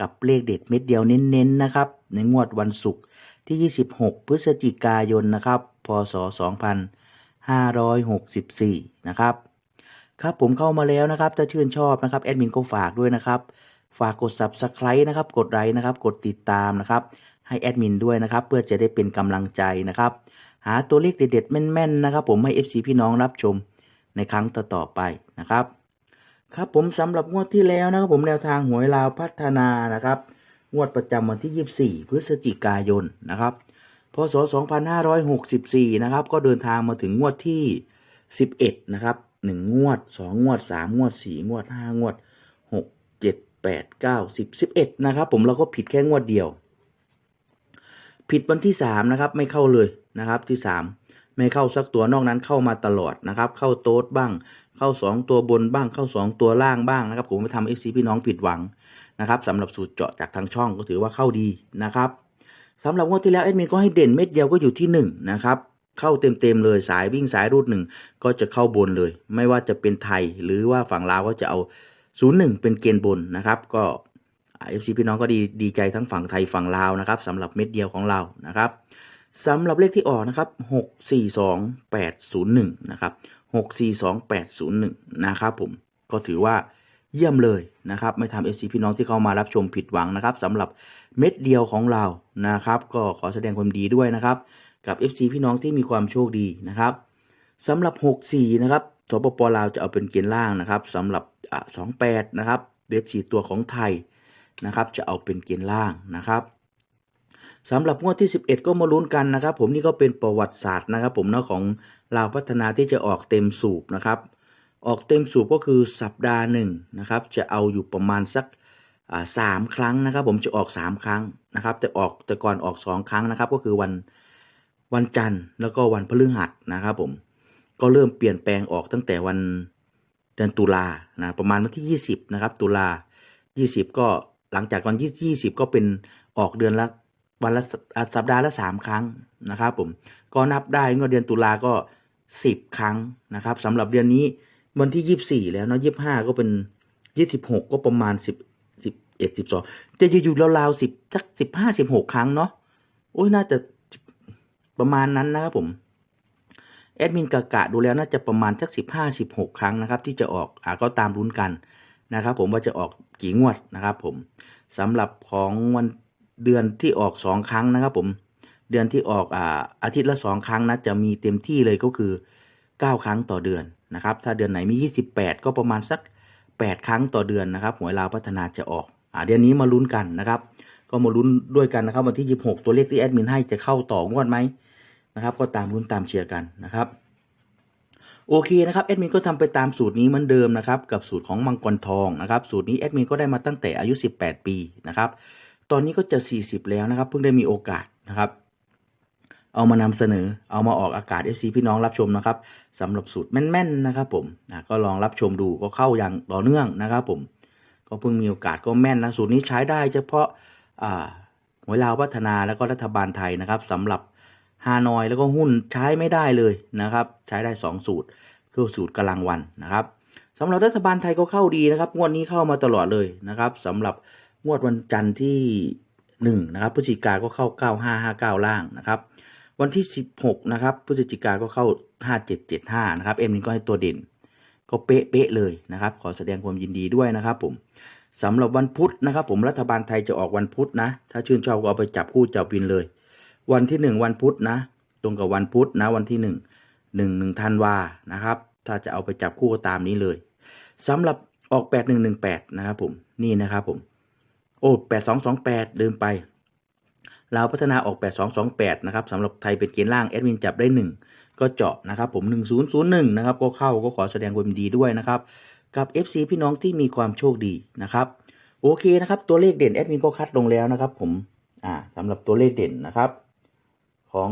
กับเลขเด็ดเม็ดเดียวเน้นๆนะครับ ในงวดวันศุกร์ที่ 26 พฤศจิกายนนะครับ พศ 2564 นะครับ ครับผมเข้ามาแล้วนะครับ ถ้าชื่นชอบนะครับแอดมินก็ฝากด้วยนะครับ ฝากกด Subscribe นะครับ กดไลค์นะครับ กดติดตามนะครับ ให้แอดมินด้วยนะครับ เพื่อจะได้เป็นกำลังใจนะครับ หาตัวเลขเด็ดๆแม่นๆนะครับ ผมให้ FC พี่น้องรับชมในครั้งต่อๆไปนะครับ ครับผมสำหรับงวดที่แล้วนะครับผมแนวทางหวยลาวพัฒนานะครับ งวดประจำวันที่ 24 พฤศจิกายนนะครับพศ 2564 นะครับ ก็เดินทางมาถึงงวดที่ 11 นะครับ 1 งวด 2 งวด 3 งวด 4 งวด 5 งวด 6 7 8 9 10 11 นะครับ ผมเราก็ผิดแค่งวดเดียว ผิดวันที่ 3 นะครับ ไม่เข้าเลยนะครับที่ 3 ไม่เข้าสักตัวนอกนั้นเข้ามาตลอดนะครับ เข้าโต๊ดบ้าง เข้า 2 ตัวบนบ้าง เข้า 2 ตัวล่างบ้างนะครับ ผมไปทำเอฟซีพี่น้องผิดหวังนะครับสำหรับสูตรเจาะจากทางช่องก็ถือว่าเข้าดีนะครับสำหรับงวดที่แล้วแอดมินก็ให้เด่นเม็ดเดียวก็อยู่ที่1นะครับเข้าเต็มๆเลยสายวิ่งสายรูดหนึ่งก็จะเข้าบนเลย ไม่ว่าจะเป็นไทยหรือว่าฝั่งลาวก็จะเอา 01 เป็นเกณฑ์บนนะครับ ก็เอฟซีพี่น้องก็ดีดีใจทั้งฝั่งไทยฝั่งลาวนะครับสำหรับเม็ดเดียวของเรานะครับ สำหรับเลขที่ออกนะครับ 642801 นะครับ 642801 นะครับผม ก็ถือว่าเยี่ยมเลยนะครับ ไม่ทำเอฟซีพี่น้องที่เข้ามารับชมผิดหวังนะครับสำหรับเม็ดเดียวของเรานะครับ ก็ขอแสดงความดีด้วยนะครับ กับ FC พี่น้องที่มีความโชคดีนะครับสำหรับ 64 นะครับสปปลาวจะเอาเป็นเกณฑ์ล่างนะครับสำหรับอะ28 นะครับเว็บสีตัวของไทยนะครับ จะเอาเป็นเกณฑ์ล่างนะครับ สำหรับงวดที่ 11 ก็มาลุ้นกันนะครับ ผมนี่ก็เป็นประวัติศาสตร์นะครับ ผมเนาะของลาวพัฒนาที่จะออกเต็มสูบนะครับ ออกเต็มสูบก็คือสัปดาห์หนึ่งนะครับ จะเอาอยู่ประมาณสักสามครั้งนะครับ ผมจะออก 3 ครั้งนะครับ แต่ออกแต่ก่อนออก 2 ครั้งนะครับ ก็คือวันวันจันทร์แล้วก็วันพฤหัสนะครับ ผมก็เริ่มเปลี่ยนแปลงออกตั้งแต่วันเดือนตุลานะประมาณวันที่ 20 นะครับ ตุลา 20 ก็หลังจากวันที่ 20 ก็เป็นออกเดือนละ วันละสัปดาห์ละ3ครั้งนะครับผมก็นับได้งวดเดือนตุลาก็10ครั้งนะครับสำหรับเดือนนี้วันที่24แล้วเนาะ25ก็เป็น26ก็ประมาณ10 11 12จะอยู่ๆราวๆ10สัก15 16ครั้งเนาะโอ้ยน่าจะประมาณนั้นนะครับผมแอดมินกะกะดูแล้วน่าจะประมาณสักสิบห้าสิบหกครั้งนะครับ ที่จะออกอ่าก็ตามรุ้นกันนะครับ ผมว่าจะออกกี่งวดนะครับ ผมสำหรับของวัน เดือนที่ออกสองครั้งนะครับผมเดือนที่ออกอ่าอาทิตย์ละสองครั้งนะจะมีเต็มที่เลยก็คือเก้าครั้งต่อเดือนนะครับ ถ้าเดือนไหนมียี่สิบแปดก็ประมาณสักแปดครั้งต่อเดือนนะครับหวยลาวพัฒนาจะออกอ่าเดือนนี้มาลุ้นกันนะครับ ก็มาลุ้นด้วยกันนะครับวันที่ยี่สิบหกตัวเลขที่แอดมินให้จะเข้าต่องวดไหมนะครับก็ตามรุ่นตามเชียร์กันนะครับโอเคนะครับแอดมินก็ทำไปตามสูตรนี้เหมือนเดิมนะครับกับสูตรของมังกรทองนะครับสูตรนี้แอดมินก็ได้มาตั้งแต่อายุ 18 ปีนะครับ ตอนนี้ก็จะ 40 แล้วนะครับ เพิ่งได้มีโอกาสนะครับ เอามานำเสนอ เอามาออกอากาศ FC พี่น้องรับชมนะครับสำหรับสูตรแม่นๆนะครับ ผมนะก็ลองรับชมดูก็เข้าอย่างต่อเนื่องนะครับ ผม ก็เพิ่งมีโอกาสก็แม่นนะสูตรนี้ใช้ได้เฉพาะอ่าหวยลาวพัฒนาแล้วก็รัฐบาลไทยนะครับสำหรับฮานอยแล้วก็หุ้นใช้ไม่ได้เลยนะครับ ใช้ได้ 2 สูตรคือสูตรกำลังวันนะครับสำหรับรัฐบาลไทยก็เข้าดีนะครับงวดนี้เข้ามาตลอดเลยนะครับสำหรับ งวดวันจันทร์ที่1นะครับพฤศจิกาก็เข้า 9559 ล่างนะครับ วันที่ 16 นะครับพฤศจิกาก็เข้า 5775 นะครับ เอ็มนี่ก็ให้ตัวเด่น ก็เป๊ะๆเลยนะครับ ขอแสดงความยินดีด้วยนะครับผมสำหรับวันพุธนะครับ ผมรัฐบาลไทยจะออกวันพุธนะ ถ้าชื่นชอบก็เอาไปจับคู่จับวินเลย วันที่หนึ่งวันพุธนะ ตรงกับวันพุธนะวันที่หนึ่งหนึ่งหนึ่งธันวานะครับ ถ้าจะเอาไปจับคู่ก็ตามนี้เลยสำหรับออกแปดหนึ่งหนึ่งแปดนะครับผมนี่นะครับผม โอ้แปดสองสองแปดลืมไปเราพัฒนาออกแปดสองสองแปดนะครับสำหรับไทยเป็นเกณฑ์ล่างแอดมินจับได้หนึ่งก็เจาะนะครับผมหนึ่งศูนะครับ ก็เข้าก็ขอแสดงความดีด้วยนะครับ กับ FC พี่น้องที่มีความโชคดีนะครับ โอเคนะครับ ตัวเลขเด่นแอดมินก็คัดลงแล้วนะครับผมอ่าสำหรับตัวเลขเด่นนะครับ ของ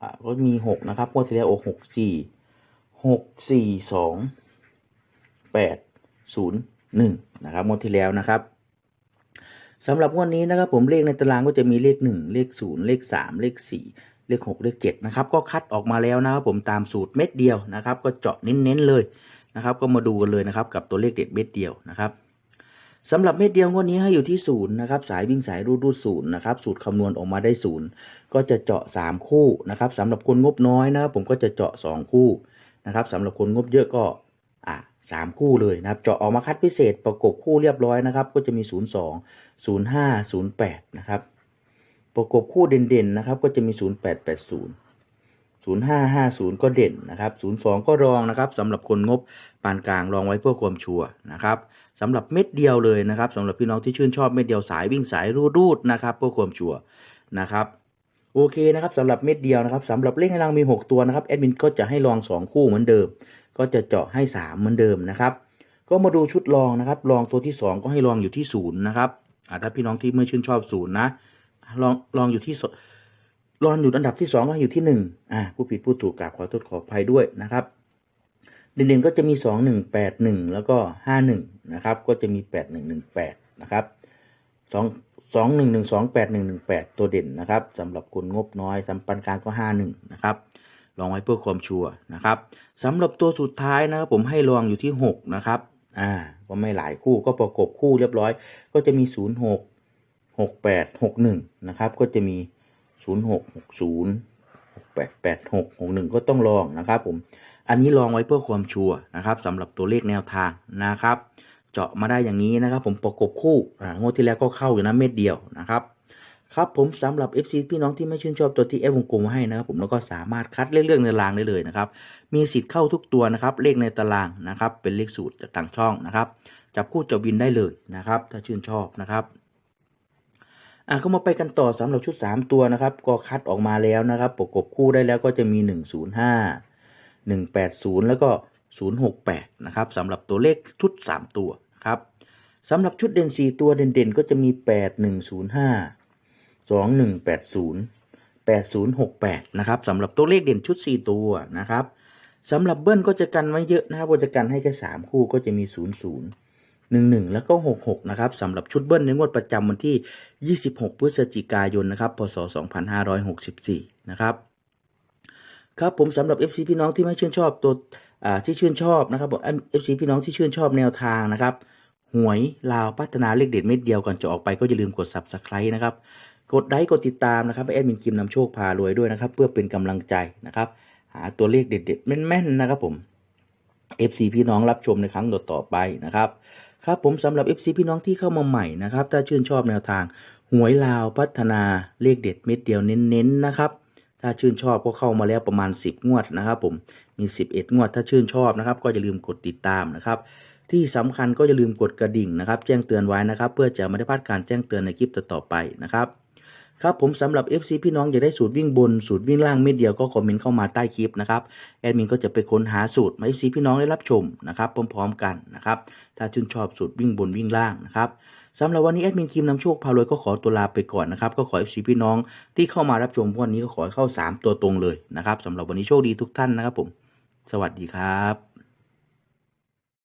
อ่าก็มีหกนะครับงวดที่แล้วโอ้หกสี่หกสี่สองแปดศูนย์หนึ่งนะครับงวดที่แล้วนะครับ สำหรับงวดนี้นะครับผมเลขในตารางก็จะมีเลขหนึ่งเลขศูนย์เลขสามเลขสี่เลขหกเลขเจ็ดนะครับก็คัดออกมาแล้วนะครับผมตามสูตรเม็ดเดียวนะครับ ก็เจาะเน้นๆเลยนะครับ ก็มาดูกันเลยนะครับกับตัวเลขเด็ดเม็ดเดียวนะครับสำหรับเม็ดเดียวงวดนี้ให้อยู่ที่ศูนย์นะครับสายวิ่งสายรูดรูดศูนย์นะครับสูตรคำนวณออกมาได้ศูนย์ก็จะเจาะ 3 คู่นะครับสำหรับคนงบน้อยนะครับผมก็จะเจาะ 2 คู่นะครับสำหรับคนงบเยอะก็อ่า สามคู่เลยนะครับ เจาะออกมาคัดพิเศษประกบคู่เรียบร้อยนะครับ ก็จะมี 0 2 0 5 0 8 นะครับ ประกบคู่เด่นๆนะครับ ก็จะมี 0 8 8 0 0550 ก็เด่นนะครับ02 ก็รองนะครับสำหรับคนงบปานกลางรองไว้เพื่อความชัวร์นะครับสำหรับเม็ดเดียวเลยนะครับสำหรับพี่น้องที่ชื่นชอบเม็ดเดียวสายวิ่งสายรูดรูดนะครับเพื่อความชัวร์นะครับโอเคนะครับสำหรับเม็ดเดียวนะครับสำหรับเลขในรางมี 6 ตัวนะครับแอดมินก็จะให้ลอง 2 คู่เหมือนเดิม ก็จะเจาะให้ 3 เหมือนเดิมนะครับ ก็มาดูชุดลองนะครับ ลองตัวที่ 2 ก็ให้ลองอยู่ที่0นะครับถ้าพี่น้องที่ไม่ชื่นชอบศูนย์นะลองลองอยู่ที่รอนอยู่อันดับที่สองก็อยู่ที่หนึ่งอ่าผู้ผิดผู้ถูกกราบขอโทษขออภัยด้วยนะครับเด่นๆก็จะมีสองหนึ่งแปดหนึ่งแล้วก็ห้าหนึ่งนะครับ ก็จะมีแปดหนึ่งหนึ่งแปดนะครับสองสองหนึ่งหนึ่งสองแปดหนึ่งหนึ่งแปดตัวเด่นนะครับสำหรับคนงบน้อยสำปันกลางก็ห้าหนึ่งนะครับ ลองไว้เพื่อความชัวร์นะครับ สำหรับตัวสุดท้ายนะครับผมให้ลองอยู่ที่หกนะครับอ่าก็ไม่หลายคู่ก็ประกบคู่เรียบร้อย ก็จะมีศูนย์หกหกแปดหกหนึ่งนะครับก็จะมีศูนย์หกหกศูนย์หกแปดแปดหกหกหนึ่งก็ต้องลองนะครับผมอันนี้ลองไว้เพื่อความชัวร์นะครับสำหรับตัวเลขแนวทางนะครับ เจาะมาได้อย่างนี้นะครับ ผมประกบคู่อ่างวดที่แล้วก็เข้าอยู่นะเม็ดเดียวนะครับ ครับผมสำหรับ FC พี่น้องที่ไม่ชื่นชอบตัวที่เอฟวงกลมให้นะครับผมแล้วก็สามารถคัดเลขเรื่องในตารางได้เลยนะครับมีสิทธิ์เข้าทุกตัวนะครับเลขในตารางนะครับเป็นเลขสูตรจากต่างช่องนะครับจับคู่จับวินได้เลยนะครับถ้าชื่นชอบนะครับอะก็มาไปกันต่อสำหรับชุด 3 ตัวนะครับก็คัดออกมาแล้วนะครับประกบคู่ได้แล้วก็จะมี 105 180 แล้วก็ 068นะครับสำหรับตัวเลขชุด 3 ตัวนะครับสำหรับชุดเด่น4ตัวเด่นๆ ก็จะมี 8105 2180 8068 นะครับสำหรับตัวเลขเด่นชุด 4 ตัวนะครับสำหรับเบิ้ลก็จะกันไว้เยอะนะครับจะกันให้แค่ 3 คู่ก็จะมี 00 11 แล้วก็ 66 นะครับสำหรับชุดเบิ้ลในงวดประจำวันที่ 26 พฤศจิกายนนะครับพศ 2564 นะครับครับผมสำหรับ FC พี่น้องที่ไม่ชื่นชอบตัวที่ชื่นชอบนะครับผม FC พี่น้องที่ชื่นชอบแนวทางนะครับหวยลาวพัฒนาเลขเด็ดเม็ดเดียวก่อนจะออกไปก็อย่าลืมกด Subscribe นะครับ กดไลค์กดติดตามนะครับแอดมินคิมนำโชคพารวยด้วยนะครับ เพื่อเป็นกำลังใจนะครับ หาตัวเลขเด็ดๆ แม่นๆ นะครับผม FC พี่น้องรับชมในครั้งต่อไปนะครับครับผมสำหรับ FC พี่น้องที่เข้ามาใหม่นะครับ ถ้าชื่นชอบแนวทางหวยลาวพัฒนาเลขเด็ดเม็ดเดียวเน้นๆนะครับถ้าชื่นชอบก็เข้ามาแล้วประมาณ 10 งวดนะครับ ผมมี 11 งวด ถ้าชื่นชอบนะครับ ก็อย่าลืมกดติดตามนะครับ ที่สำคัญก็อย่าลืมกดกระดิ่งนะครับ แจ้งเตือนไว้นะครับ เพื่อจะไม่ได้พลาดการแจ้งเตือนในคลิปต่อๆไปนะครับ ครับผมสำหรับ FC พี่น้องอยากได้สูตรวิ่งบนสูตรวิ่งล่างเม็ดเดียวก็คอมเมนต์เข้ามาใต้คลิปนะครับแอดมินก็จะไปค้นหาสูตรมา FC พี่น้องได้รับชมนะครับพร้อมๆกันนะครับถ้าชื่นชอบสูตรวิ่งบนวิ่งล่างนะครับสำหรับวันนี้แอดมินคิมนำโชคพารวยก็ขอตัวลาไปก่อนนะครับก็ขอ FC พี่น้องที่เข้ามารับชมวันนี้ก็ขอเข้า 3 ตัวตรงเลยนะครับสำหรับวันนี้โชคดีทุกท่านนะครับผม สวัสดีครับ